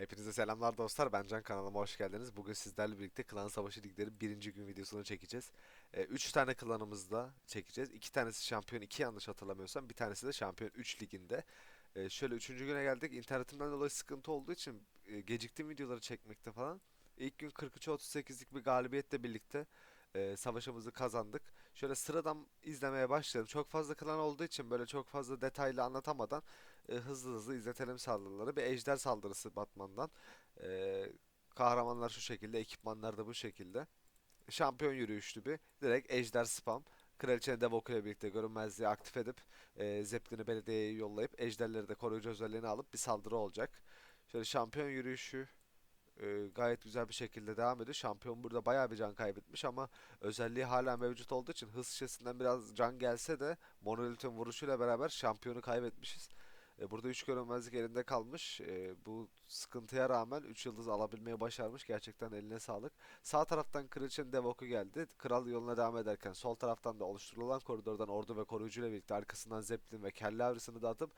Hepinize selamlar dostlar. Ben Can kanalıma hoş geldiniz. Bugün sizlerle birlikte Klan Savaşı Ligleri birinci gün videosunu çekeceğiz. 3 tane klanımızda çekeceğiz. 2 tanesi şampiyon 2 yanlış hatırlamıyorsam. Bir tanesi de şampiyon 3 liginde. E, şöyle 3. güne geldik. İnternetimden dolayı sıkıntı olduğu için e, geciktim videoları çekmekte falan. İlk gün 43'e 38'lik bir galibiyetle birlikte e, savaşımızı kazandık. Şöyle sıradan izlemeye başlayalım. Çok fazla klan olduğu için böyle çok fazla detaylı anlatamadan e, hızlı hızlı izletelim saldırıları. Bir ejder saldırısı Batman'dan. E, kahramanlar şu şekilde, ekipmanlar da bu şekilde. Şampiyon yürüyüşlü bir. Direkt ejder spam. Kraliçenin dev okuyla birlikte görünmezliği aktif edip e, Zeppelin'i belediyeye yollayıp ejderleri de koruyucu özelliğini alıp bir saldırı olacak. Şöyle şampiyon yürüyüşü e, gayet güzel bir şekilde devam ediyor. Şampiyon burada bayağı bir can kaybetmiş ama özelliği hala mevcut olduğu için hız şişesinden biraz can gelse de Monolith'in vuruşuyla beraber şampiyonu kaybetmişiz. E, burada 3 görünmezlik elinde kalmış. E, bu sıkıntıya rağmen 3 yıldız alabilmeyi başarmış. Gerçekten eline sağlık. Sağ taraftan Kraliçenin dev oku geldi. Kral yoluna devam ederken sol taraftan da oluşturulan koridordan ordu ve koruyucuyla birlikte arkasından Zeppelin ve kelle avresini da atıp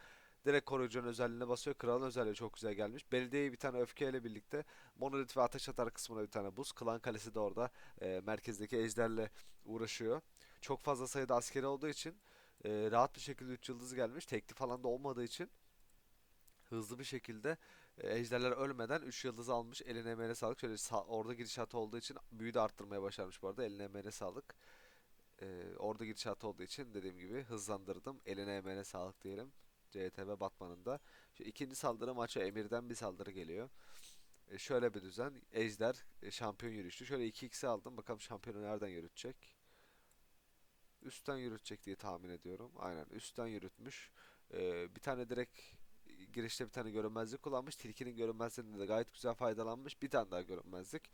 direkt koruyucunun özelliğine basıyor. Kralın özelliği çok güzel gelmiş. Belediyeye bir tane öfkeyle birlikte Monolith ve ateş atar kısmına bir tane buz. Klan kalesi de orada e, merkezdeki ejderle uğraşıyor. Çok fazla sayıda askeri olduğu için e, rahat bir şekilde 3 yıldız gelmiş. Tekli falan da olmadığı için hızlı bir şekilde e, ejderler ölmeden 3 yıldız almış. Eline emeğine sağlık. Şöyle sağ, orada gidişatı olduğu için büyü de arttırmaya başarmış bu arada. Eline emeğine sağlık. E, orada gidişatı olduğu için dediğim gibi hızlandırdım. Eline emeğine sağlık diyelim. CTB Batman'ın da. Şu ikinci saldırı maça Emir'den bir saldırı geliyor. E, şöyle bir düzen. Ejder e, şampiyon yürüyüştü. Şöyle 2x'i aldım. Bakalım şampiyonu nereden yürütecek. Üstten yürütecek diye tahmin ediyorum. Aynen üstten yürütmüş. E, bir tane direkt girişte bir tane görünmezlik kullanmış. Tilkinin görünmezliğinde de gayet güzel faydalanmış. Bir tane daha görünmezlik.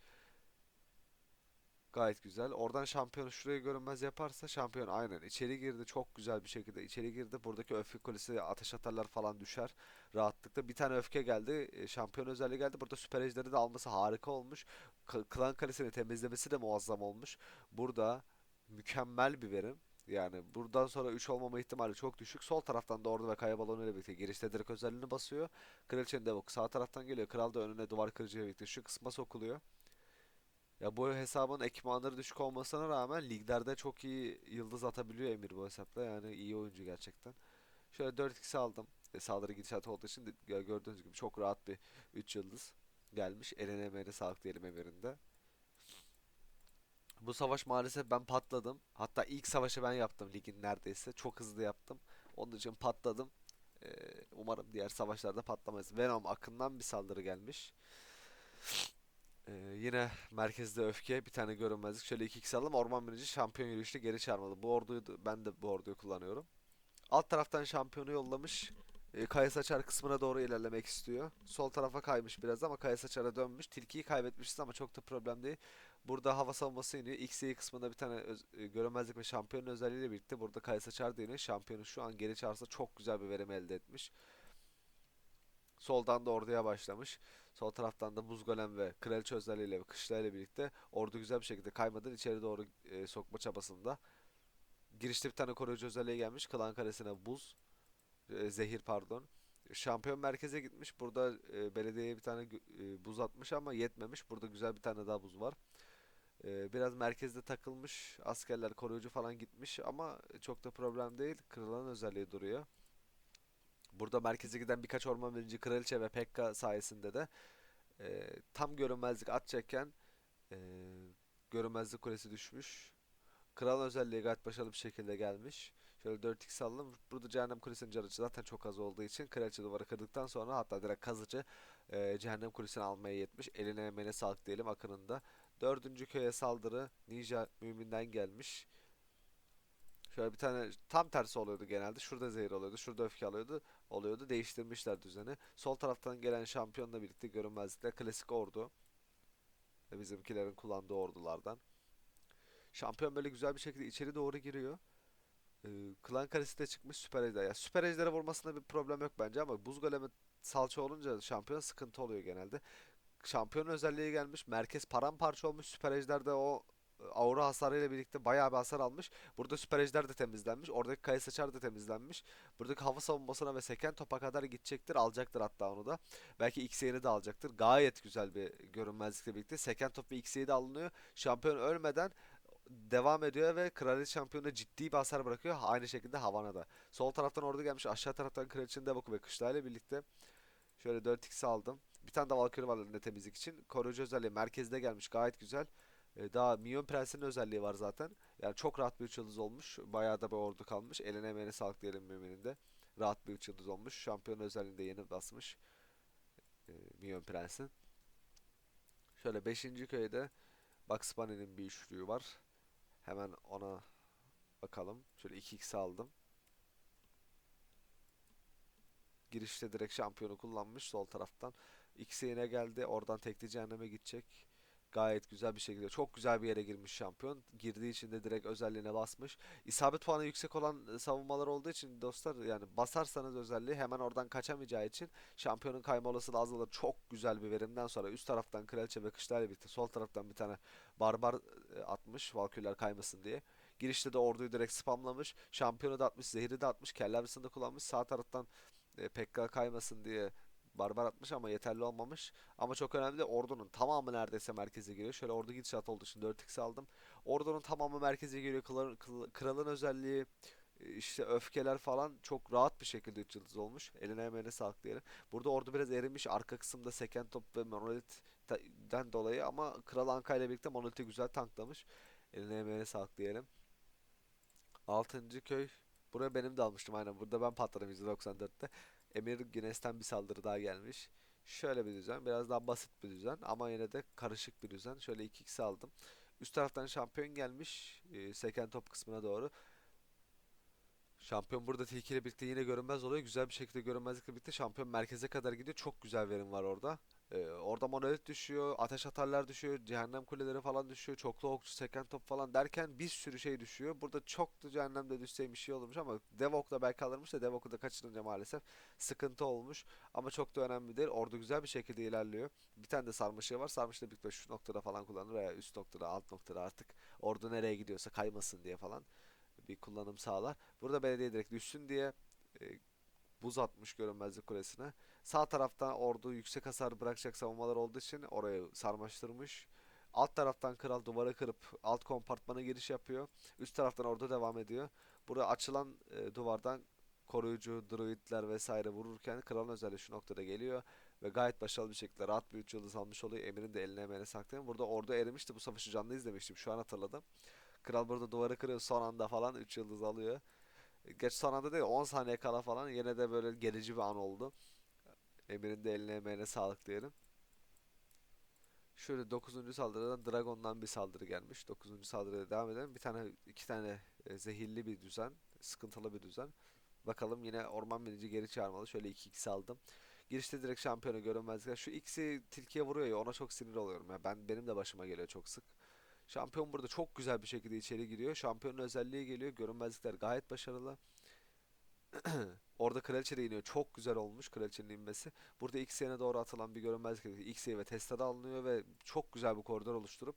Gayet güzel. Oradan şampiyonu şuraya görünmez yaparsa şampiyon aynen içeri girdi. Çok güzel bir şekilde içeri girdi. Buradaki öfke kulesi ateş atarlar falan düşer rahatlıkla. Bir tane öfke geldi. e, Şampiyon özelliği geldi. Burada süper ejderi de alması harika olmuş. Klan kalesini temizlemesi de muazzam olmuş. Burada mükemmel bir verim. Yani buradan sonra 3 olmama ihtimali çok düşük. Sol taraftan da ordu ve kaya balonu ile birlikte girişte direkt özelliğini basıyor. Kraliçenin de bak sağ taraftan geliyor. Kral da önüne duvar kırıcıyla birlikte şu kısma sokuluyor. Ya bu hesabın ekipmanları düşük olmasına rağmen liglerde çok iyi yıldız atabiliyor Emir bu hesapla. Yani iyi oyuncu gerçekten. Şöyle 4x aldım. E, saldırı gidişatı olduğu için de gördüğünüz gibi çok rahat bir 3 yıldız gelmiş. Eline emeğine sağlık diyelim Emir'in de. Bu savaş maalesef ben patladım. Hatta ilk savaşı ben yaptım ligin neredeyse. Çok hızlı yaptım. Onun için patladım. E, umarım diğer savaşlarda patlamayız. Venom akından bir saldırı gelmiş. Ee, yine merkezde öfke bir tane görünmezlik şöyle 2 x aldım orman binici şampiyon yürüyüşte geri çağırmalı bu orduyu ben de bu orduyu kullanıyorum alt taraftan şampiyonu yollamış ee, Kaya Saçar kısmına doğru ilerlemek istiyor sol tarafa kaymış biraz ama Kaya Saçar'a dönmüş tilkiyi kaybetmişiz ama çok da problem değil burada hava savunması iniyor XY kısmında bir tane öz- e, görünmezlik ve şampiyon özelliğiyle birlikte burada Kaya Saçar da iniyor şampiyonu şu an geri çağırsa çok güzel bir verim elde etmiş Soldan da orduya başlamış. Sol taraftan da buz golem ve kraliçe özelliğiyle ve kışlayla birlikte ordu güzel bir şekilde kaymadan içeri doğru e, sokma çabasında. Girişte bir tane koruyucu özelliği gelmiş. Klan kalesine buz, e, zehir pardon. Şampiyon merkeze gitmiş. Burada e, belediyeye bir tane e, buz atmış ama yetmemiş. Burada güzel bir tane daha buz var. E, biraz merkezde takılmış. Askerler koruyucu falan gitmiş ama çok da problem değil. Kırılan özelliği duruyor. Burada merkeze giden birkaç orman birinci kraliçe ve Pekka sayesinde de e, tam görünmezlik atacakken e, görünmezlik kulesi düşmüş. Kral özelliği gayet başarılı bir şekilde gelmiş. Şöyle 4x aldım. Burada cehennem kulesinin canı zaten çok az olduğu için kraliçe duvarı kırdıktan sonra hatta direkt kazıcı e, cehennem kulesini almaya yetmiş. Eline emeğine sağlık diyelim akınında. Dördüncü köye saldırı Ninja müminden gelmiş. Şöyle bir tane tam tersi oluyordu genelde. Şurada zehir oluyordu. Şurada öfke alıyordu. Oluyordu. Değiştirmişler düzeni. Sol taraftan gelen şampiyonla birlikte görünmezlikle klasik ordu. Bizimkilerin kullandığı ordulardan. Şampiyon böyle güzel bir şekilde içeri doğru giriyor. Ee, klan kalesi de çıkmış süper ejder. Ya süper ejdere vurmasında bir problem yok bence ama buz golemi salça olunca şampiyon sıkıntı oluyor genelde. Şampiyon özelliği gelmiş. Merkez paramparça olmuş. Süper ejderde o aura hasarıyla birlikte bayağı bir hasar almış. Burada süper ejder de temizlenmiş. Oradaki kaya saçar da temizlenmiş. Buradaki hava savunmasına ve seken topa kadar gidecektir. Alacaktır hatta onu da. Belki X'ini de alacaktır. Gayet güzel bir görünmezlikle birlikte. Seken top ve X'i de alınıyor. Şampiyon ölmeden devam ediyor ve kraliçe şampiyonuna ciddi bir hasar bırakıyor. Aynı şekilde Havana da. Sol taraftan ordu gelmiş. Aşağı taraftan kraliçenin Devoku ve Kışla ile birlikte. Şöyle 4x aldım. Bir tane de Valkyrie var elinde temizlik için. Koruyucu özelliği merkezde gelmiş. Gayet güzel. Ee, daha Minyon Prens'in özelliği var zaten. Yani çok rahat bir 3 yıldız olmuş. Bayağı da bir ordu kalmış. Eline emeğine sağlık diyelim Müminin de. Rahat bir 3 yıldız olmuş. Şampiyon özelliğinde yeni basmış. Ee, Minyon Prens'in. Şöyle 5. köyde Bugs Bunny'nin bir üçlüğü var. Hemen ona bakalım. Şöyle 2x aldım. Girişte direkt şampiyonu kullanmış sol taraftan. X'e geldi. Oradan tekli cehenneme gidecek. Gayet güzel bir şekilde. Çok güzel bir yere girmiş şampiyon. Girdiği için de direkt özelliğine basmış. İsabet puanı yüksek olan e, savunmalar olduğu için dostlar yani basarsanız özelliği hemen oradan kaçamayacağı için şampiyonun kayma olasılığı azalır. Çok güzel bir verimden sonra üst taraftan kraliçe ve kışlarla birlikte sol taraftan bir tane barbar e, atmış Valkyrie'ler kaymasın diye. Girişte de orduyu direkt spamlamış. Şampiyonu da atmış, zehri de atmış, kelle avcısını da kullanmış. Sağ taraftan e, Pekka kaymasın diye barbar atmış ama yeterli olmamış. Ama çok önemli ordunun tamamı neredeyse merkeze geliyor. Şöyle ordu gidişat olduğu için 4x aldım. Ordunun tamamı merkeze geliyor. Kralın, kralın özelliği e, işte öfkeler falan çok rahat bir şekilde 3 yıldız olmuş. Eline emeğine sağlık diyelim. Burada ordu biraz erimiş. Arka kısımda seken top ve monolitten dolayı ama Kral Anka ile birlikte monoliti güzel tanklamış. Eline emeğine sağlık diyelim. 6. köy. Buraya benim de almıştım aynen. Burada ben patladım %94'te. Emir Güneş'ten bir saldırı daha gelmiş. Şöyle bir düzen. Biraz daha basit bir düzen. Ama yine de karışık bir düzen. Şöyle 2x aldım. Üst taraftan şampiyon gelmiş. E, seken top kısmına doğru. Şampiyon burada tilki ile birlikte yine görünmez oluyor. Güzel bir şekilde görünmezlikle birlikte şampiyon merkeze kadar gidiyor. Çok güzel verim var orada. Ee, orada monolit düşüyor, ateş atarlar düşüyor, cehennem kuleleri falan düşüyor, çoklu okçu, seken top falan derken bir sürü şey düşüyor. Burada çok da cehennemde düşseymiş şey olmuş ama Devok'la belki alırmış da Devok'u da kaçırınca maalesef sıkıntı olmuş. Ama çok da önemli değil. Ordu güzel bir şekilde ilerliyor. Bir tane de sarmaşığı var. Sarmaşığı birlikte şu noktada falan kullanılır veya üst noktada, alt noktada artık. Ordu nereye gidiyorsa kaymasın diye falan bir kullanım sağlar. Burada belediye direkt düşsün diye e, buz atmış görünmezlik kulesine. Sağ taraftan ordu yüksek hasar bırakacak savunmalar olduğu için orayı sarmaştırmış. Alt taraftan kral duvarı kırıp alt kompartmana giriş yapıyor. Üst taraftan ordu devam ediyor. Burada açılan e, duvardan koruyucu, druidler vesaire vururken kralın özelliği şu noktada geliyor. Ve gayet başarılı bir şekilde rahat bir 3 yıldız almış oluyor. Emir'in de eline emeğine saklayın. Burada ordu erimişti. Bu savaşı canlı izlemiştim. Şu an hatırladım. Kral burada duvarı kırıyor son anda falan 3 yıldız alıyor. Geç son anda değil 10 saniye kala falan yine de böyle gerici bir an oldu. Emir'in de eline emeğine sağlık diyelim. Şöyle 9. saldırıdan Dragon'dan bir saldırı gelmiş. 9. saldırıya devam edelim. Bir tane iki tane e, zehirli bir düzen. Sıkıntılı bir düzen. Bakalım yine orman binici geri çağırmalı. Şöyle 2x aldım. Girişte direkt şampiyonu görünmezlik. Şu x'i tilkiye vuruyor ya ona çok sinir oluyorum. Ya ben benim de başıma geliyor çok sık. Şampiyon burada çok güzel bir şekilde içeri giriyor. Şampiyonun özelliği geliyor. Görünmezlikler gayet başarılı. Orada kraliçe de iniyor. Çok güzel olmuş kraliçenin inmesi. Burada X yerine doğru atılan bir görünmezlik X ve Testa'da alınıyor ve çok güzel bir koridor oluşturup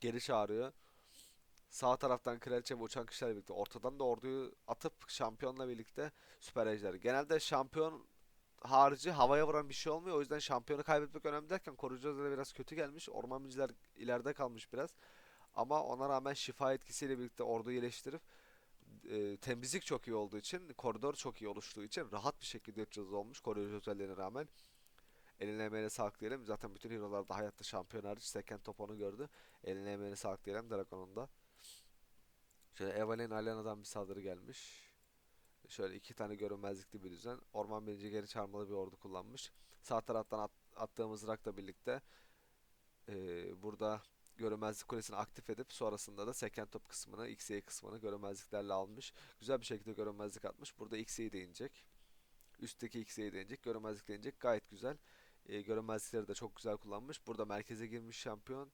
geri çağırıyor. Sağ taraftan kraliçe ve uçan kişilerle birlikte ortadan da orduyu atıp şampiyonla birlikte süper ejder. Genelde şampiyon harici havaya vuran bir şey olmuyor. O yüzden şampiyonu kaybetmek önemli derken koruyucular da biraz kötü gelmiş. Orman ileride kalmış biraz. Ama ona rağmen şifa etkisiyle birlikte orduyu iyileştirip e, temizlik çok iyi olduğu için, koridor çok iyi oluştuğu için rahat bir şekilde 3 olmuş koruyucu özelliğine rağmen. Eline emeğine sağlık diyelim. Zaten bütün hero'lar da hayatta şampiyon hariç Seken top onu gördü. Eline emeğine sağlık diyelim Dragon'un da. Şöyle Evelyn Alena'dan bir saldırı gelmiş. Şöyle iki tane görünmezlikli bir düzen. Orman birinci geri çağırmalı bir ordu kullanmış. Sağ taraftan at, attığımız rakla birlikte e, burada görünmezlik kulesini aktif edip sonrasında da seken top kısmını, XY kısmını görünmezliklerle almış. Güzel bir şekilde görünmezlik atmış. Burada XY de inecek. Üstteki XY de inecek. Görünmezlik de inecek. Gayet güzel. E, görünmezlikleri de çok güzel kullanmış. Burada merkeze girmiş şampiyon.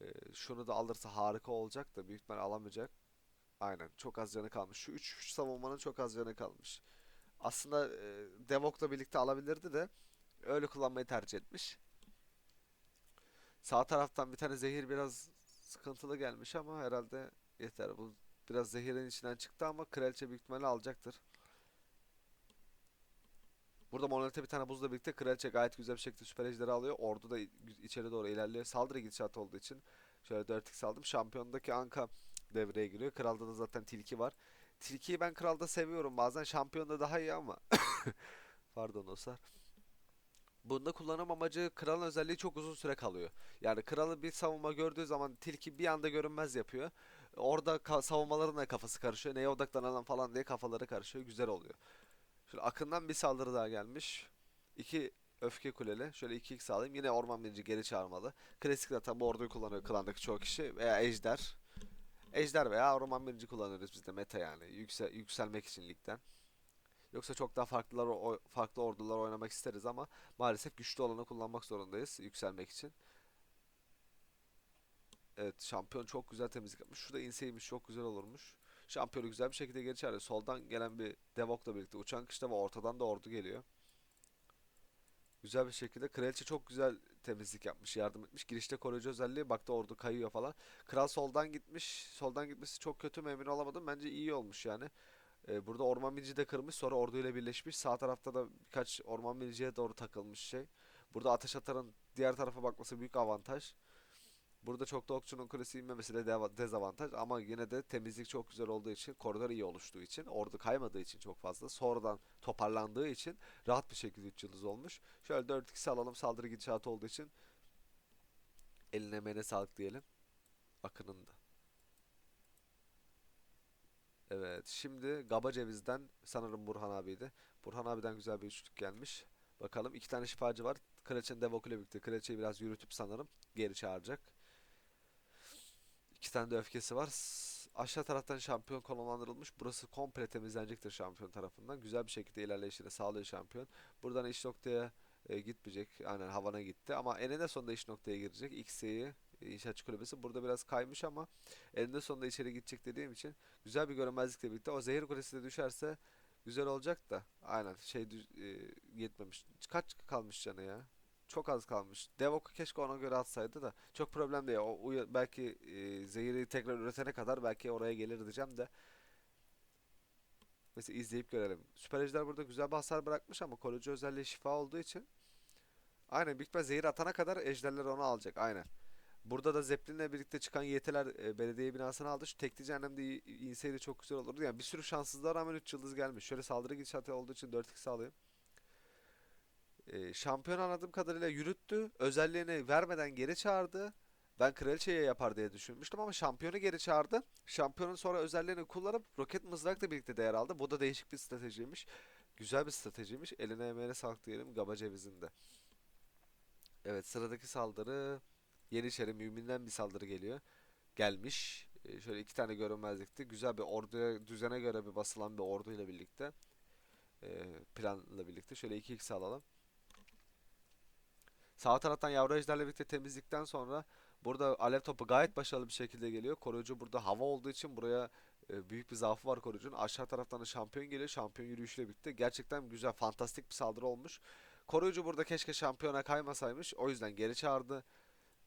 E, şunu da alırsa harika olacak da büyük ihtimal alamayacak. Aynen. Çok az canı kalmış. Şu 3 savunmanın çok az canı kalmış. Aslında e, Devok'la birlikte alabilirdi de öyle kullanmayı tercih etmiş. Sağ taraftan bir tane zehir biraz sıkıntılı gelmiş ama herhalde yeter. Bu biraz zehirin içinden çıktı ama kraliçe büyük ihtimalle alacaktır. Burada Monolith'e bir tane buzla birlikte kraliçe gayet güzel bir şekilde süper ejderi alıyor. Ordu da içeri doğru ilerliyor. Saldırı gidişatı olduğu için şöyle 4x aldım. Şampiyondaki Anka devreye giriyor. Kralda da zaten tilki var. Tilkiyi ben kralda seviyorum. Bazen şampiyonda daha iyi ama pardon dostlar. Bunda kullanım amacı kralın özelliği çok uzun süre kalıyor. Yani kralı bir savunma gördüğü zaman tilki bir anda görünmez yapıyor. Orada savunmaların da kafası karışıyor. Neye odaklanalım falan diye kafaları karışıyor. Güzel oluyor. Şöyle akından bir saldırı daha gelmiş. İki öfke kuleli. Şöyle 2x sağlayayım. Yine orman birinci geri çağırmalı. Klasik zaten bu orduyu kullanıyor klandaki çoğu kişi. Veya ejder. Ejder veya orman birinci kullanıyoruz biz de meta yani. Yüksel, yükselmek için ligden. Yoksa çok daha farklılar farklı ordular oynamak isteriz ama maalesef güçlü olanı kullanmak zorundayız yükselmek için. Evet şampiyon çok güzel temizlik yapmış. Şurada inseymiş çok güzel olurmuş. Şampiyonu güzel bir şekilde geri çağırıyor. Soldan gelen bir Devok'la birlikte uçan kışla ve ortadan da ordu geliyor. Güzel bir şekilde. Kraliçe çok güzel temizlik yapmış, yardım etmiş. Girişte koruyucu özelliği. Baktı ordu kayıyor falan. Kral soldan gitmiş. Soldan gitmesi çok kötü mü emin olamadım. Bence iyi olmuş yani. Ee, burada orman bilici de kırmış. Sonra orduyla birleşmiş. Sağ tarafta da birkaç orman biliciye doğru takılmış şey. Burada ateş atarın diğer tarafa bakması büyük avantaj. Burada çok da okçunun kulesi inmemesi de dezavantaj ama yine de temizlik çok güzel olduğu için, koridor iyi oluştuğu için, ordu kaymadığı için çok fazla, sonradan toparlandığı için rahat bir şekilde 3 yıldız olmuş. Şöyle 4-2 alalım saldırı gidişatı olduğu için eline emeğine sağlık diyelim. Akın'ın da. Evet şimdi Gaba Ceviz'den sanırım Burhan abiydi. Burhan abiden güzel bir üçlük gelmiş. Bakalım iki tane şifacı var. Kraliçenin Devok ile birlikte. Kraliçeyi biraz yürütüp sanırım geri çağıracak. İki tane de öfkesi var. Aşağı taraftan şampiyon konumlandırılmış. Burası komple temizlenecektir şampiyon tarafından. Güzel bir şekilde ilerleyişini sağlıyor şampiyon. Buradan iş noktaya e, gitmeyecek. Aynen havana gitti. Ama eninde sonunda iş noktaya girecek. X'yi İnşaatçı kulübesi. Burada biraz kaymış ama eninde sonunda içeri gidecek dediğim için güzel bir görünmezlikle birlikte. O zehir kulesi de düşerse güzel olacak da. Aynen şey e, yetmemiş. Kaç kalmış canı ya? Çok az kalmış. Devok'u keşke ona göre atsaydı da çok problem değil. O belki e, zehiri tekrar üretene kadar belki oraya gelir diyeceğim de. Mesela izleyip görelim. Süper Ejder burada güzel bir hasar bırakmış ama koruyucu özelliği şifa olduğu için. Aynen ihtimal zehir atana kadar ejderler onu alacak. Aynen. Burada da Zeppelin'le birlikte çıkan yetiler e, belediye binasını aldı. Şu tekli cehennemde inseydi çok güzel olurdu. Yani bir sürü şanssızlığa rağmen 3 yıldız gelmiş. Şöyle saldırı gidişatı olduğu için 4x alayım. E, şampiyon anladığım kadarıyla yürüttü. Özelliğini vermeden geri çağırdı. Ben kraliçeye yapar diye düşünmüştüm ama şampiyonu geri çağırdı. Şampiyonun sonra özelliğini kullanıp roket mızrakla birlikte değer aldı. Bu da değişik bir stratejiymiş. Güzel bir stratejiymiş. Eline emeğine sağlık diyelim Gaba Cevizi'nde. Evet sıradaki saldırı Yeniçeri Mümin'den bir saldırı geliyor. Gelmiş. E, şöyle iki tane görünmezlikti. Güzel bir orduya düzene göre bir basılan bir orduyla birlikte. e, planla birlikte. Şöyle 2x alalım. Sağ taraftan yavru ejderle birlikte temizlikten sonra burada alev topu gayet başarılı bir şekilde geliyor. Koruyucu burada hava olduğu için buraya e, büyük bir zaafı var koruyucunun. Aşağı taraftan da şampiyon geliyor. Şampiyon yürüyüşüyle birlikte. Gerçekten güzel, fantastik bir saldırı olmuş. Koruyucu burada keşke şampiyona kaymasaymış. O yüzden geri çağırdı.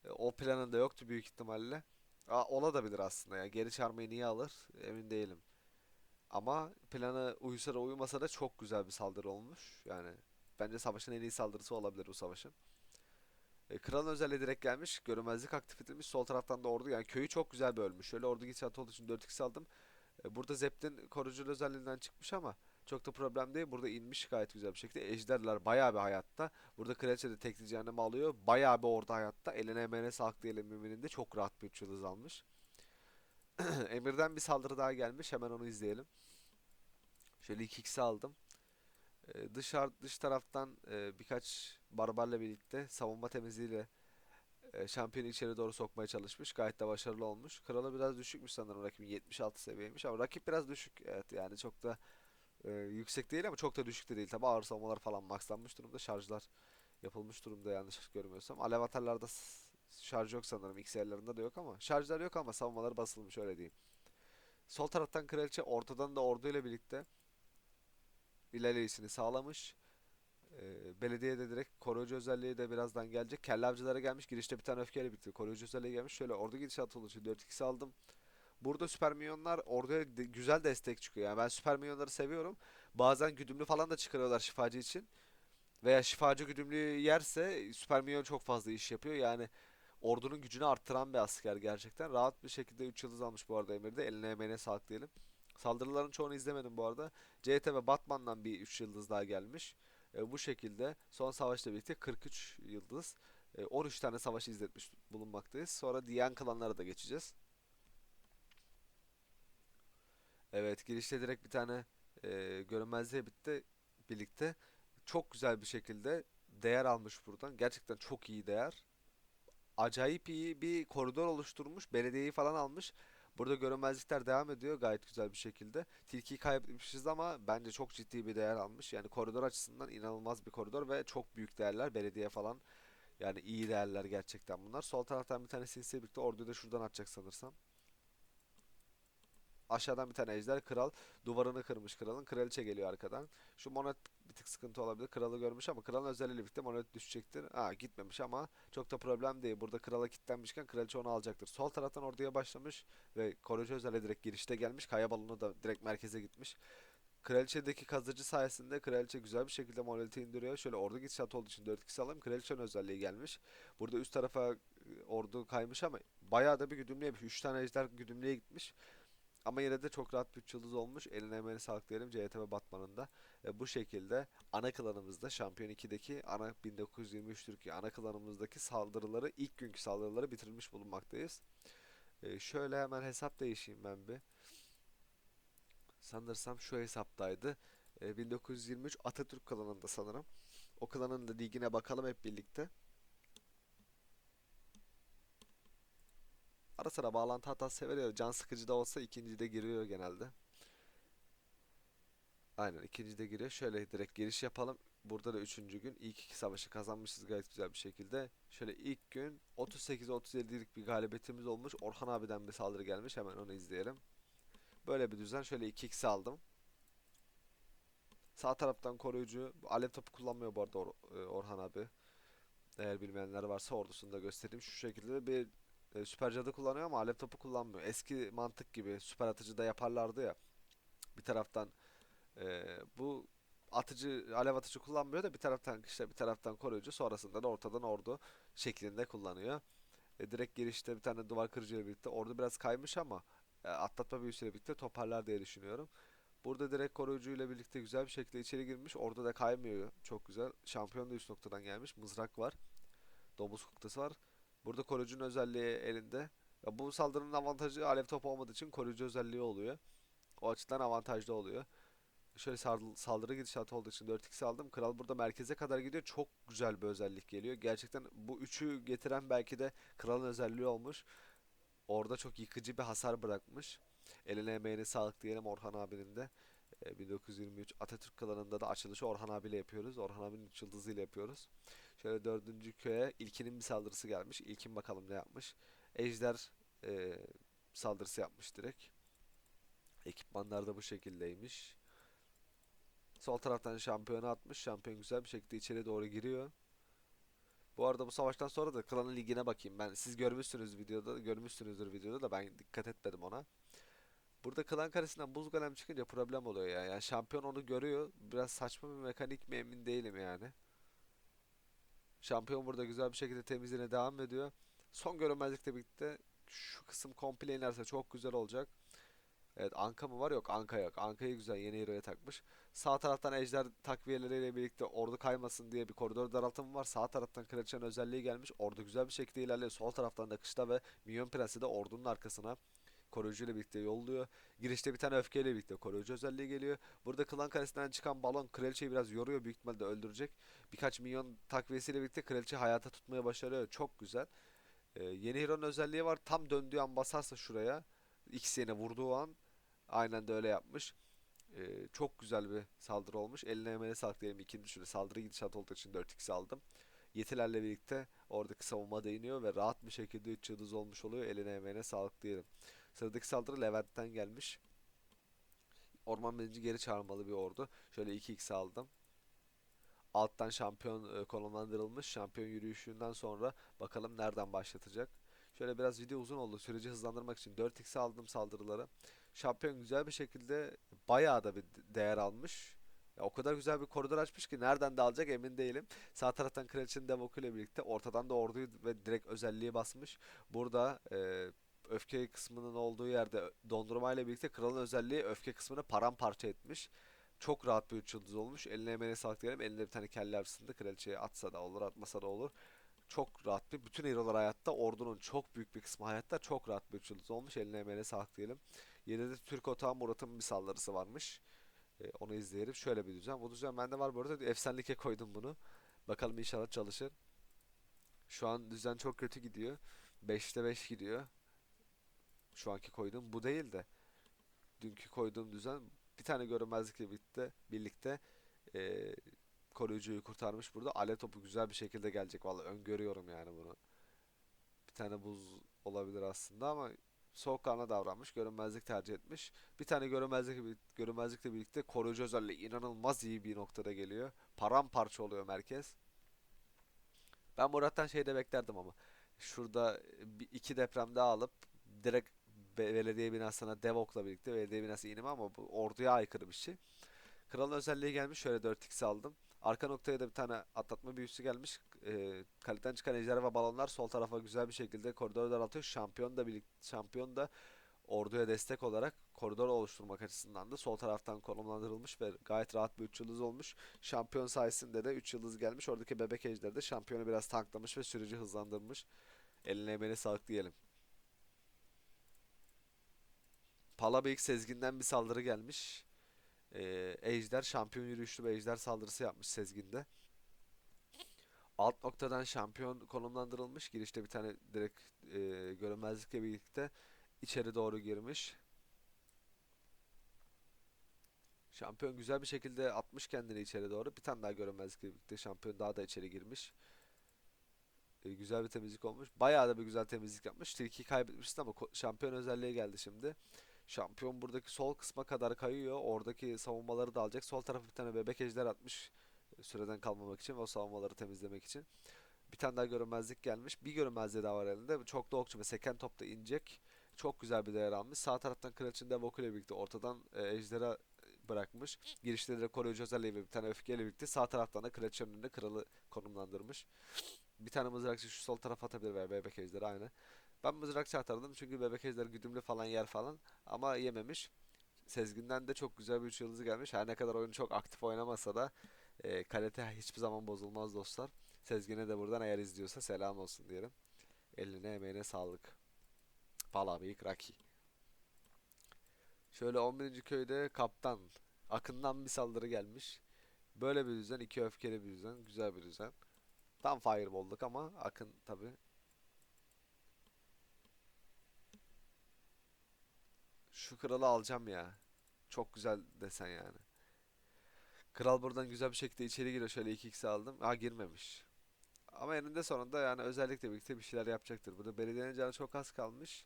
E, O planında yoktu büyük ihtimalle. Aa, olabilir aslında ya. Geri çağırmayı niye alır? Emin değilim. Ama planı uysa da uyumasa da çok güzel bir saldırı olmuş. Yani bence savaşın en iyi saldırısı olabilir bu savaşın. E, kralın özelliği direkt gelmiş. Görünmezlik aktif edilmiş. Sol taraftan da ordu. Yani köyü çok güzel bölmüş. Şöyle ordu gidişatı olduğu için 4x aldım. E, burada Zep'in koruyucu özelliğinden çıkmış ama çok da problem değil. Burada inmiş gayet güzel bir şekilde. Ejderler bayağı bir hayatta. Burada kraliçe de tekli cehennemi alıyor. Bayağı bir orada hayatta. Eline emeğine sağlık diyelim müminin de çok rahat bir 3 yıldız almış. Emir'den bir saldırı daha gelmiş. Hemen onu izleyelim. Şöyle 2x'i aldım. Ee, dışarı dış taraftan e, birkaç barbarla birlikte savunma temizliğiyle e, şampiyonu içeri doğru sokmaya çalışmış. Gayet de başarılı olmuş. Kralı biraz düşükmüş sanırım rakibin 76 seviyeymiş ama rakip biraz düşük. Evet yani çok da e, yüksek değil ama çok da düşük de değil. Tabi ağır savunmalar falan maxlanmış durumda. Şarjlar yapılmış durumda yanlış görmüyorsam. Alev atarlarda şarj yok sanırım. XL'lerinde de yok ama. Şarjlar yok ama savunmaları basılmış öyle diyeyim. Sol taraftan kraliçe ortadan da orduyla birlikte ilerleyişini sağlamış. Ee, belediyede direkt koruyucu özelliği de birazdan gelecek. Kelle avcılara gelmiş. Girişte bir tane öfkeyle bitti. Koruyucu özelliği gelmiş. Şöyle ordu gidişatı oluşu 4-2'si aldım. Burada süper minyonlar orduya de- güzel destek çıkıyor. Yani ben süper minyonları seviyorum. Bazen güdümlü falan da çıkarıyorlar şifacı için. Veya şifacı güdümlüyü yerse süper minyon çok fazla iş yapıyor. Yani ordunun gücünü arttıran bir asker gerçekten. Rahat bir şekilde 3 yıldız almış bu arada Emir'de. Eline emeğine sağlık diyelim. Saldırıların çoğunu izlemedim bu arada. CT ve Batman'dan bir 3 yıldız daha gelmiş. E, bu şekilde son savaşla birlikte 43 yıldız. e, 13 tane savaş izletmiş bulunmaktayız. Sonra diğer klanlara da geçeceğiz. Evet girişte direkt bir tane e, görünmezliğe bitti birlikte. Çok güzel bir şekilde değer almış buradan. Gerçekten çok iyi değer. Acayip iyi bir koridor oluşturmuş. Belediyeyi falan almış. Burada görünmezlikler devam ediyor gayet güzel bir şekilde. Tilkiyi kaybetmişiz ama bence çok ciddi bir değer almış. Yani koridor açısından inanılmaz bir koridor ve çok büyük değerler. Belediye falan yani iyi değerler gerçekten bunlar. Sol taraftan bir tane sinsiyle birlikte orduyu da şuradan atacak sanırsam. Aşağıdan bir tane ejder kral duvarını kırmış kralın. Kraliçe geliyor arkadan. Şu monet bir tık sıkıntı olabilir. Kralı görmüş ama kralın özelliğiyle birlikte monet düşecektir. Ha gitmemiş ama çok da problem değil. Burada krala kilitlenmişken kraliçe onu alacaktır. Sol taraftan orduya başlamış ve koruyucu özelliğe direkt girişte gelmiş. Kaya balonu da direkt merkeze gitmiş. Kraliçedeki kazıcı sayesinde kraliçe güzel bir şekilde monoliti indiriyor. Şöyle ordu gidişat olduğu için 4 kişi alayım. Kraliçenin özelliği gelmiş. Burada üst tarafa e, ordu kaymış ama bayağı da bir güdümlüye 3 tane ejder güdümlüye gitmiş. Ama yine de çok rahat bir 3 yıldız olmuş. Eline emeğine sağlık diyelim CHT ve Batman'ın da. E, bu şekilde ana klanımızda Şampiyon 2'deki ana 1923 Türkiye ana klanımızdaki saldırıları ilk günkü saldırıları bitirmiş bulunmaktayız. E, şöyle hemen hesap değişeyim ben bir. Sanırsam şu hesaptaydı. E, 1923 Atatürk klanında sanırım. O klanın da ligine bakalım hep birlikte. Ara sıra bağlantı hatası veriyor. Can sıkıcı da olsa ikincide giriyor genelde. Aynen ikincide giriyor. Şöyle direkt giriş yapalım. Burada da üçüncü gün ilk iki savaşı kazanmışız gayet güzel bir şekilde. Şöyle ilk gün 38'e 37'lik bir galibiyetimiz olmuş. Orhan abiden bir saldırı gelmiş. Hemen onu izleyelim. Böyle bir düzen. Şöyle 2x aldım. Sağ taraftan koruyucu. Alev topu kullanmıyor bu arada Or- e, Orhan abi. Eğer bilmeyenler varsa ordusunu da göstereyim. Şu şekilde bir e, süper cadı kullanıyor ama alev topu kullanmıyor. Eski mantık gibi süper atıcıda yaparlardı ya. Bir taraftan e, bu atıcı alev atıcı kullanmıyor da bir taraftan işte bir taraftan koruyucu sonrasında da ortadan ordu şeklinde kullanıyor. E, direkt girişte bir tane duvar kırıcı ile birlikte ordu biraz kaymış ama e, atlatma büyüsüyle birlikte toparlar diye düşünüyorum. Burada direkt koruyucu ile birlikte güzel bir şekilde içeri girmiş. Orada da kaymıyor. Çok güzel. Şampiyon da üst noktadan gelmiş. Mızrak var. Domuz kuklası var. Burada koruyucunun özelliği elinde. Ya bu saldırının avantajı alev topu olmadığı için koruyucu özelliği oluyor. O açıdan avantajlı oluyor. Şöyle sal- saldırı gidişatı olduğu için 4x aldım. Kral burada merkeze kadar gidiyor. Çok güzel bir özellik geliyor. Gerçekten bu üçü getiren belki de kralın özelliği olmuş. Orada çok yıkıcı bir hasar bırakmış. Eline emeğine sağlık diyelim Orhan abinin de. E, 1923 Atatürk klanında da açılışı Orhan abiyle yapıyoruz. Orhan abinin 3 yıldızıyla yapıyoruz. Şöyle dördüncü köye İlkin'in bir saldırısı gelmiş. İlkin bakalım ne yapmış. Ejder e, saldırısı yapmış direkt. Ekipmanlar da bu şekildeymiş. Sol taraftan şampiyonu atmış. Şampiyon güzel bir şekilde içeri doğru giriyor. Bu arada bu savaştan sonra da klanın ligine bakayım. Ben siz görmüşsünüz videoda, görmüşsünüzdür videoda da ben dikkat etmedim ona. Burada klan karesinden buz golem çıkınca problem oluyor ya. Yani şampiyon onu görüyor. Biraz saçma bir mekanik mi emin değilim yani. Şampiyon burada güzel bir şekilde temizliğine devam ediyor. Son görünmezlikle birlikte şu kısım komple inerse çok güzel olacak. Evet Anka mı var? Yok Anka yok. Anka'yı güzel yeni hero'ya takmış. Sağ taraftan ejder takviyeleriyle birlikte ordu kaymasın diye bir koridor daraltımı var. Sağ taraftan kraliçenin özelliği gelmiş. Ordu güzel bir şekilde ilerliyor. Sol taraftan da kışla ve Minyon Prensi de ordunun arkasına koruyucu ile birlikte yolluyor. Girişte bir tane öfkeyle birlikte koruyucu özelliği geliyor. Burada klan karesinden çıkan balon kraliçeyi biraz yoruyor. Büyük ihtimalle öldürecek. Birkaç minyon takviyesiyle birlikte kraliçe hayata tutmaya başarıyor. Çok güzel. Ee, yeni hero'nun özelliği var. Tam döndüğü an basarsa şuraya. ikisine vurduğu an aynen de öyle yapmış. Ee, çok güzel bir saldırı olmuş. Eline emeğine sağlık diyelim. İkinci şöyle saldırı gidişat olduğu için 4x aldım. Yetilerle birlikte oradaki savunma değiniyor ve rahat bir şekilde 3 yıldız olmuş oluyor. Eline emeğine sağlık diyelim. Sıradaki saldırı Levent'ten gelmiş. Orman bilinci geri çağırmalı bir ordu. Şöyle 2x aldım. alttan şampiyon e, konumlandırılmış. Şampiyon yürüyüşünden sonra bakalım nereden başlatacak. Şöyle biraz video uzun oldu. Süreci hızlandırmak için 4x aldım saldırıları. Şampiyon güzel bir şekilde bayağı da bir değer almış. Ya o kadar güzel bir koridor açmış ki nereden de alacak emin değilim. Sağ taraftan Kraliçenin Devoku ile birlikte ortadan da orduyu ve direkt özelliği basmış. Burada e, öfke kısmının olduğu yerde dondurma ile birlikte kralın özelliği öfke kısmını paramparça etmiş. Çok rahat bir 3 yıldız olmuş. Eline emeğine sağlık diyelim. Elinde bir tane kelle avcısında kraliçeye atsa da olur atmasa da olur. Çok rahat bir. Bütün hero'lar hayatta. Ordunun çok büyük bir kısmı hayatta. Çok rahat bir 3 yıldız olmuş. Eline emeğine sağlık diyelim. Yine Türk Otağı Murat'ın bir saldırısı varmış. E, onu izleyelim. Şöyle bir düzen. Bu düzen bende var bu arada. Efsanelike koydum bunu. Bakalım inşallah çalışır. Şu an düzen çok kötü gidiyor. 5'te 5 gidiyor. Şu anki koyduğum bu değil de. Dünkü koyduğum düzen bir tane görünmezlikle birlikte, birlikte e, koruyucuyu kurtarmış burada. Ale topu güzel bir şekilde gelecek. Vallahi öngörüyorum yani bunu. Bir tane buz olabilir aslında ama soğukkanlı davranmış. Görünmezlik tercih etmiş. Bir tane görünmezlik görünmezlikle birlikte koruyucu özelliği inanılmaz iyi bir noktada geliyor. Paramparça oluyor merkez. Ben Murat'tan şeyde beklerdim ama. Şurada iki deprem daha alıp direkt be- belediye binasına Devok'la birlikte belediye binası inimi ama bu orduya aykırı bir şey. Kralın özelliği gelmiş. Şöyle 4x aldım. Arka noktaya da bir tane atlatma büyüsü gelmiş. Ee, kaleden çıkan ejderha balonlar sol tarafa güzel bir şekilde koridoru daraltıyor. Şampiyon da birlikte şampiyon da orduya destek olarak koridor oluşturmak açısından da sol taraftan konumlandırılmış ve gayet rahat bir 3 yıldız olmuş. Şampiyon sayesinde de 3 yıldız gelmiş. Oradaki bebek ejderi de şampiyonu biraz tanklamış ve süreci hızlandırmış. Eline emeğine sağlık diyelim. Palabeyik Sezgin'den bir saldırı gelmiş. Ee, Ejder şampiyon yürüyüşlü bir ejder saldırısı yapmış Sezgin'de. Alt noktadan şampiyon konumlandırılmış. Girişte bir tane direkt e, görünmezlikle birlikte içeri doğru girmiş. Şampiyon güzel bir şekilde atmış kendini içeri doğru. Bir tane daha görünmezlikle birlikte şampiyon daha da içeri girmiş. E, güzel bir temizlik olmuş. Bayağı da bir güzel temizlik yapmış. Tilkiyi kaybetmişti ama şampiyon özelliği geldi şimdi. Şampiyon buradaki sol kısma kadar kayıyor. Oradaki savunmaları da alacak. Sol tarafa bir tane bebek ejder atmış. e, Süreden kalmamak için ve o savunmaları temizlemek için. Bir tane daha görünmezlik gelmiş. Bir görünmezliği daha var elinde. Çok da okçu ve seken top da inecek. Çok güzel bir değer almış. Sağ taraftan Kraliçenin Devoku ile birlikte ortadan e, ejderi bırakmış. Girişte de koruyucu özelliği ve bir tane öfkeyle birlikte sağ taraftan da kraliçenin önünde kralı konumlandırmış. Bir tane mızrakçı şu sol tarafa atabilir veya bebek ejderi aynı. Ben mızrakçı atardım çünkü bebek ejder güdümlü falan yer falan ama yememiş. Sezgin'den de çok güzel bir 3 yıldızı gelmiş. Her ne kadar oyunu çok aktif oynamasa da e, kalite hiçbir zaman bozulmaz dostlar. Sezgin'e de buradan eğer izliyorsa selam olsun diyelim. Eline emeğine sağlık. Pala büyük Raki. Şöyle 11. köyde kaptan. Akın'dan bir saldırı gelmiş. Böyle bir düzen, iki öfkeli bir düzen, güzel bir düzen. Tam fireball'luk ama Akın tabi Şu kralı alacağım ya. Çok güzel desen yani. Kral buradan güzel bir şekilde içeri giriyor. Şöyle 2x aldım. Aa girmemiş. Ama eninde sonunda yani özellikle birlikte bir şeyler yapacaktır. Burada belediyenin canı çok az kalmış.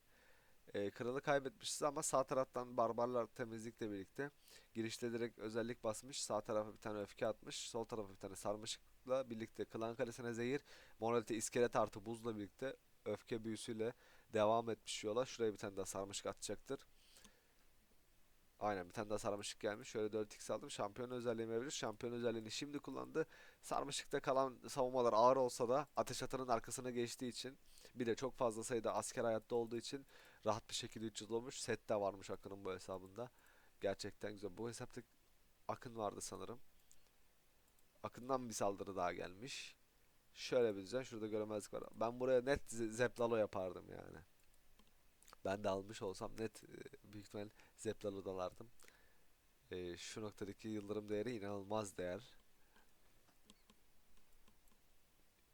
Ee, kralı kaybetmişiz ama sağ taraftan barbarlar temizlikle birlikte girişte direkt özellik basmış. Sağ tarafa bir tane öfke atmış. Sol tarafa bir tane sarmaşıkla birlikte klan kalesine zehir. Monolite iskelet artı buzla birlikte öfke büyüsüyle devam etmiş yola. Şuraya bir tane daha sarmaşık atacaktır. Aynen bir tane daha sarmaşık gelmiş. Şöyle 4x aldım. Şampiyon özelliği mevcut. Şampiyon özelliğini şimdi kullandı. Sarmaşıkta kalan savunmalar ağır olsa da ateş atanın arkasına geçtiği için bir de çok fazla sayıda asker hayatta olduğu için rahat bir şekilde 300 olmuş. Set de varmış Akın'ın bu hesabında. Gerçekten güzel. Bu hesapta Akın vardı sanırım. Akın'dan bir saldırı daha gelmiş. Şöyle bir düzen. Şurada göremezlik var. Ben buraya net ze- Zeplalo yapardım yani. Ben de almış olsam net e, büyük ihtimal Zeplalo'dan alardım. E, şu noktadaki yıldırım değeri inanılmaz değer.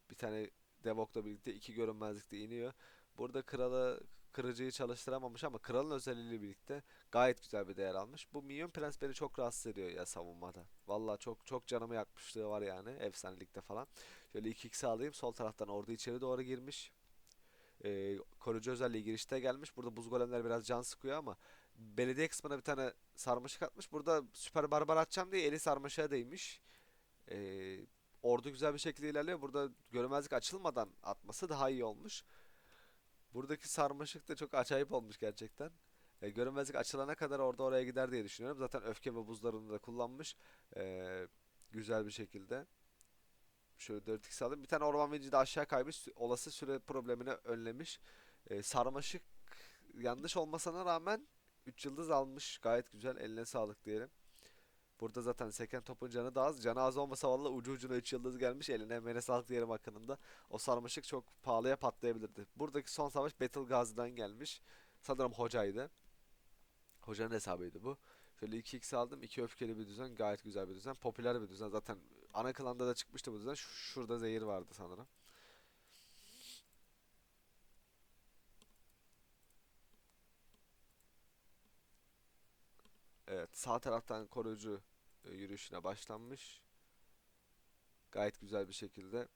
Bir tane Devok'la birlikte iki görünmezlikte iniyor. Burada kralı kırıcıyı çalıştıramamış ama kralın özelliğiyle birlikte gayet güzel bir değer almış. Bu Minyon Prens beni çok rahatsız ediyor ya savunmada. Vallahi çok çok canımı yakmışlığı var yani efsanelikte falan. Şöyle 2x alayım. Sol taraftan ordu içeri doğru girmiş. Ee, koruyucu özelliği girişte gelmiş. Burada buz golemler biraz can sıkıyor ama belediye kısmına bir tane sarmaşık atmış. Burada süper barbar atacağım diye eli sarmaşığa değmiş. Ee, ordu güzel bir şekilde ilerliyor. Burada görünmezlik açılmadan atması daha iyi olmuş. Buradaki sarmaşık da çok acayip olmuş gerçekten. E, görünmezlik açılana kadar orada oraya gider diye düşünüyorum. Zaten öfke ve buzlarını da kullanmış. E, güzel bir şekilde. Şöyle 4x aldım. Bir tane orman vinci de aşağı kaymış. Olası süre problemini önlemiş. E, sarmaşık yanlış olmasına rağmen 3 yıldız almış. Gayet güzel. Eline sağlık diyelim. Burada zaten seken topun canı da az. Canı az olmasa valla ucu ucuna 3 yıldız gelmiş. Eline emeğine sağlık diyelim hakkında. O sarmaşık çok pahalıya patlayabilirdi. Buradaki son savaş Battle Gazi'den gelmiş. Sanırım hocaydı. Hocanın hesabıydı bu. Şöyle 2x aldım. 2 öfkeli bir düzen. Gayet güzel bir düzen. Popüler bir düzen. Zaten ana klanda da çıkmıştı bu düzen. Ş- Şurada zehir vardı sanırım. Evet. Sağ taraftan koruyucu e, yürüyüşüne başlanmış. Gayet güzel bir şekilde.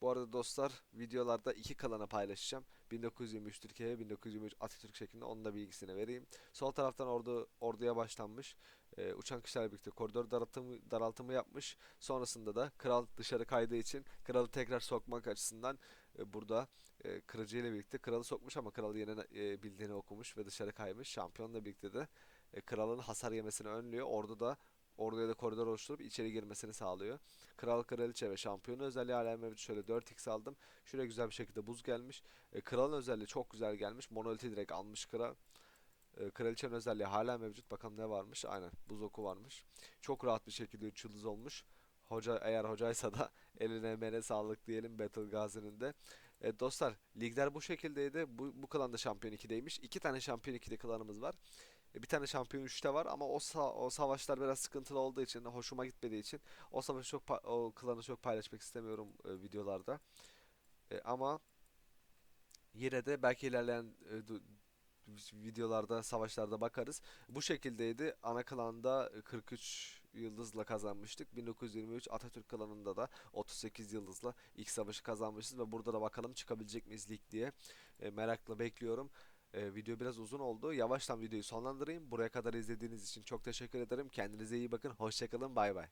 Bu arada dostlar videolarda iki klana paylaşacağım. 1923 Türkiye ve 1923 Atatürk şeklinde onun da bilgisini vereyim. Sol taraftan ordu orduya başlanmış. Ee, uçan kişilerle birlikte koridor daraltımı, daraltımı yapmış. Sonrasında da kral dışarı kaydığı için kralı tekrar sokmak açısından e, burada e, kırıcı ile birlikte kralı sokmuş ama kral yine e, bildiğini okumuş ve dışarı kaymış. Şampiyonla birlikte de e, kralın hasar yemesini önlüyor. Ordu da orduya da koridor oluşturup içeri girmesini sağlıyor. Kral Kraliçe ve şampiyonu özelliği hala mevcut. Şöyle 4x aldım. Şuraya güzel bir şekilde buz gelmiş. E, kralın özelliği çok güzel gelmiş. Monoliti direkt almış kral. E, kraliçenin özelliği hala mevcut. Bakalım ne varmış. Aynen buz oku varmış. Çok rahat bir şekilde 3 yıldız olmuş. Hoca eğer hocaysa da eline emeğine sağlık diyelim Battle Gazi'nin de. E, dostlar ligler bu şekildeydi. Bu, bu klan da şampiyon 2'deymiş. İki tane şampiyon 2'de klanımız var. E, Bir tane şampiyon 3'te var ama o sa- o savaşlar biraz sıkıntılı olduğu için, hoşuma gitmediği için o savaşı çok o klanı çok paylaşmak istemiyorum e, videolarda. E, ama yine de belki ilerleyen e, videolarda, savaşlarda bakarız. Bu şekildeydi. Ana klanda e, 43 yıldızla kazanmıştık. 1923 Atatürk klanında da 38 yıldızla ilk savaşı kazanmışız ve burada da bakalım çıkabilecek miyiz lig diye E, merakla bekliyorum. E, video biraz uzun oldu. Yavaştan videoyu sonlandırayım. Buraya kadar izlediğiniz için çok teşekkür ederim. Kendinize iyi bakın. Hoşçakalın. Bay bay.